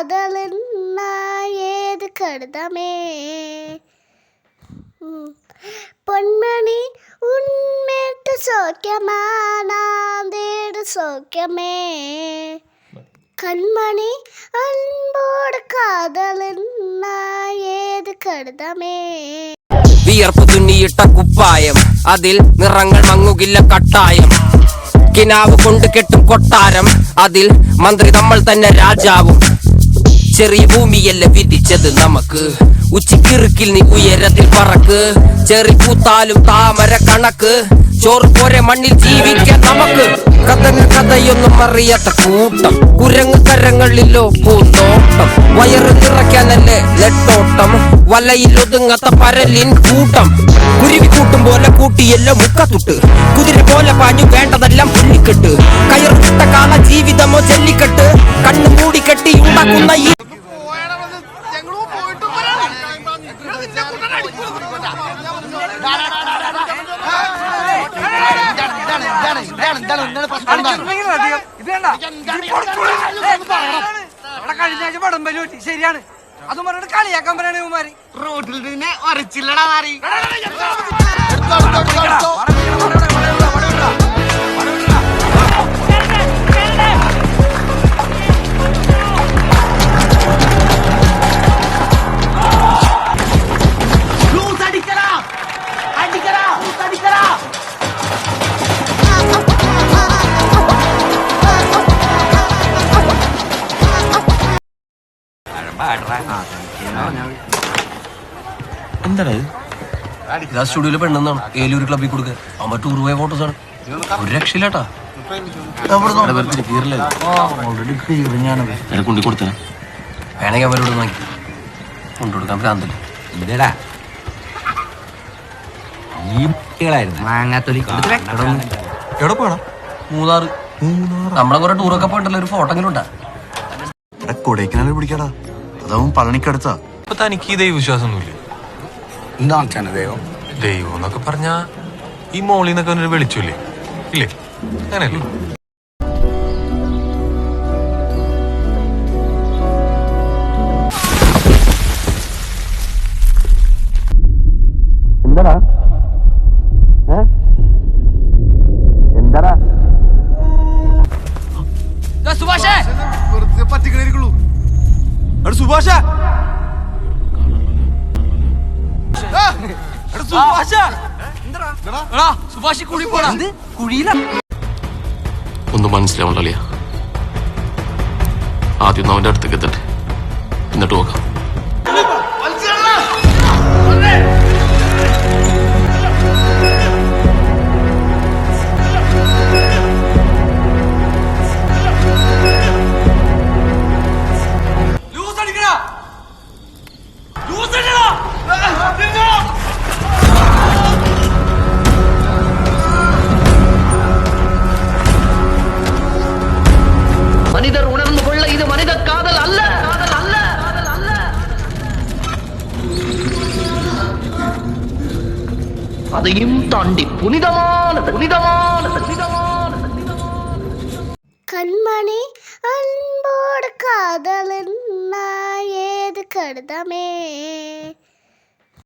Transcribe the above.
కాదలన్నా ఏది కడదమే പൊന്മണി ഉന്മേട്ട് സോക്യമാനാന്തേട് സോക്യമേ കൺമണി അൻപോട് കാതലെന്ന കടുതമേ. വിയർപ്പ് തുന്നിയിട്ട കുപ്പായം അതിൽ നിറങ്ങൾ മങ്ങുകില്ല കട്ടായം. കിനാവ് കൊണ്ട് കെട്ടും കൊട്ടാരം അതിൽ മന്ത്രി നമ്മൾ തന്നെ രാജാവും. ചെറിയ ഭൂമിയല്ല വിധിച്ചത് നമുക്ക്? ഉച്ചക്കിറുക്കിൽ നീ ഉയരത്തിൽ പറക്ക്. ചെറി പൂത്താലും താമര കണക്ക്. ചോറ് പോരെ മണ്ണിൽ ജീവിക്കാൻ നമുക്ക്. കഥന കഥയൊന്നും അറിയാത്ത കൂട്ടം. കുരങ്ങ് കരങ്ങളിലോ പൂന്തോട്ടം. വയറ് നിറയ്ക്കാനല്ലേ നെട്ടോട്ടം. വലയിൽ ഒതുങ്ങാത്ത പരലിൻ കൂട്ടം. കുരുവി കൂട്ടും പോലെ കൂട്ടിയല്ലോ മുക്കത്തുട്ട്. കുതിര പോലെ പാഞ്ഞു വേണ്ടതെല്ലാം പുള്ളിക്കെട്ട് കയറിട്ട കാല ജീവിതമോ ചെല്ലിക്കെട്ട്. കണ്ണു മൂടിക്കെട്ടി ഉണ്ടാക്കുന്ന ഈ ശരിയാണ് അതും പറഞ്ഞിട്ട് കളിയാക്കാൻ പറയണ ഇവന്മാര് റോഡിൽ നിന്നെ ഒരച്ചില്ലടാ മാറി ഇതാ? സ്റ്റുഡിയോയിലെ പെണ്ണെന്നാണ്. ഏലൂർ ക്ലബിൽ കൊടുക്കുക അമ്മ ടൂർ പോയ ഫോട്ടോസ് ആണ്. ഒരു രക്ഷയില്ലാട്ടാ. കൊണ്ടു കൊടുത്തേ വേണമെങ്കിൽ അവരോട് വാങ്ങി കൊണ്ടുകൊടുക്കാൻ പ്രാന്തല്ല ഇതേടാ. ഈ കുട്ടികളായിരുന്നു. മാങ്ങാത്തൊലി എവിടെ പോയടാ മൂന്നാറ്. നമ്മളെ കുറെ ടൂറൊക്കെ പോയിട്ടല്ലോ ഒരു ഫോട്ടോ എങ്കിലും ഉണ്ടാ. പിടിക്കടാ. അതാവും പളനിക്കടുത്താ. അപ്പൊ തനിക്ക് ഈ ദൈവവിശ്വാസമൊന്നുമില്ലേ എന്താണ് ദൈവം? ദൈവം എന്നൊക്കെ പറഞ്ഞാ ഈ മോളിൽ നിന്നൊക്കെ അവനൊരു വെളിച്ചില്ലേ ഇല്ലേ? അങ്ങനെയല്ലേ? സുഭാഷേ! വെറുതെ പറ്റിക്കണിരിക്കുള്ളൂ എടാ സുഭാഷ. പോടാ. ഒന്നും മനസ്സിലാവണ്ടല്ലേ ആദ്യം ഒന്ന് അവന്റെ അടുത്തേക്ക് എത്തട്ടെ. എന്നിട്ട് നോക്കാം. அதையும் தாண்டி புனிதமான புனிதமான கண்மணி அன்போடு காதலன் நான் ஏது கடுதமே?